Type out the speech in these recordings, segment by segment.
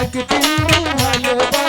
এক বিন্দু ভালোবাসা।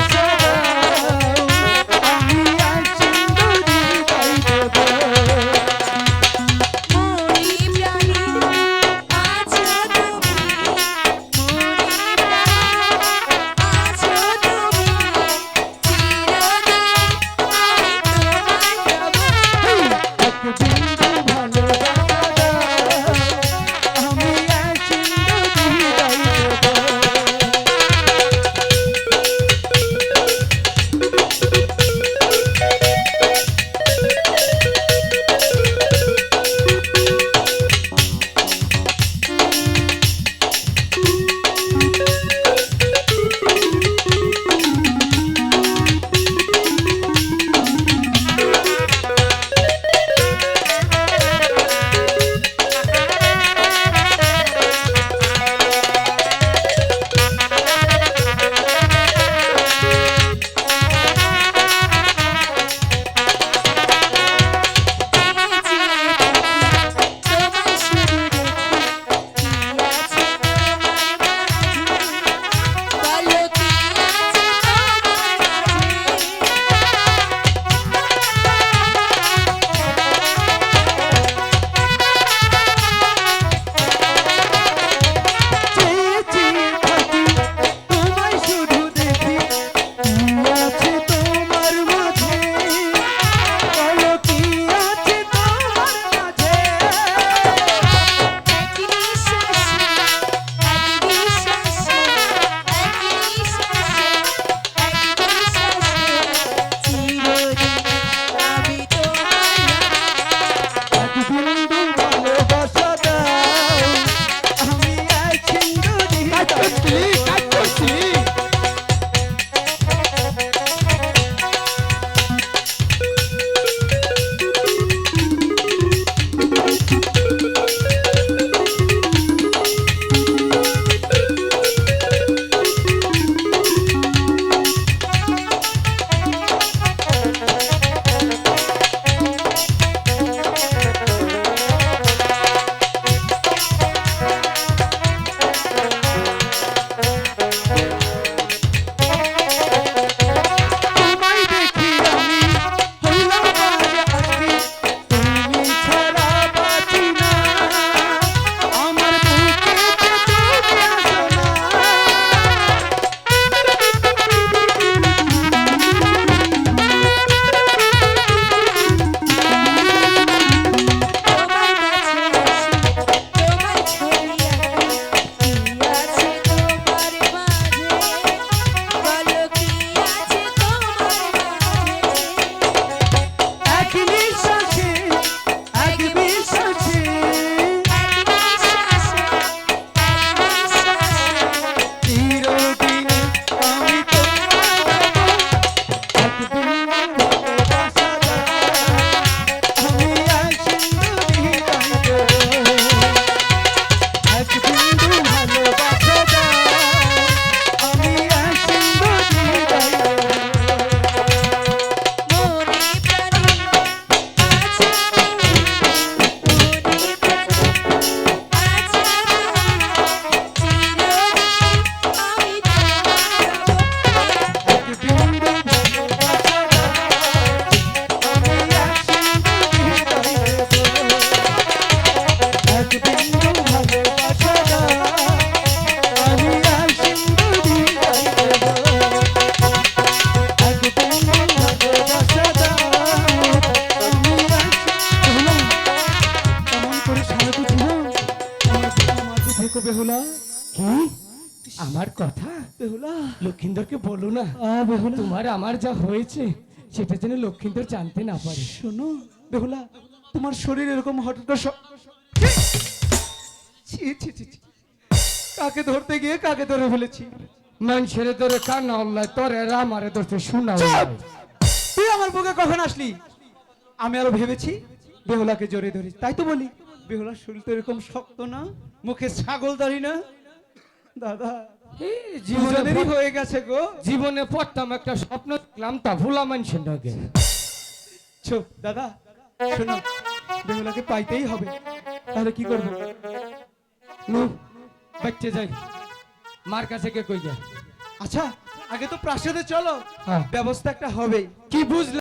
থেকো বেহুলা। কি? আমার কথা? বেহুলা। লক্ষিন্দরকে বলো না। বেহুলা। তোমার আমার যা হয়েছে সেটা যেন লক্ষিন্দর জানতে না পারে। শোনো বেহুলা তোমার শরীর এরকম হঠাৎ। কাকে ধরতে গিয়ে কাকে ধরে ফেলেছি? মানুষের ধরে কান্না অল্লায় তোর এরা আমারে ধরতে শোনা তুই আমার বুকে কখন আসলি? আমি আরও ভেবেছি বেহুলাকে জড়িয়ে ধরি তাই তো বলি। বেহুলার শরীর তো এরকম শক্ত না? মুখে ছাগল দাঁড়ি না? দাদা এই জীবনে দুজনেরই পড়- হয়ে গেছে গো। জীবনে পড়তাম একটা স্বপ্ন দেখলাম তা ভুলা মানুষের নগে। চুপ দাদা শোনো বেহুলাকে পাইতেই হবে। তাহলে কি করব? নু বাচ্চা যাই। মার কাছে কে কই যায়? আচ্ছা আগে তো প্রাসাদে চলো। হ্যাঁ। ব্যবস্থা একটা হবে কি বুঝলে?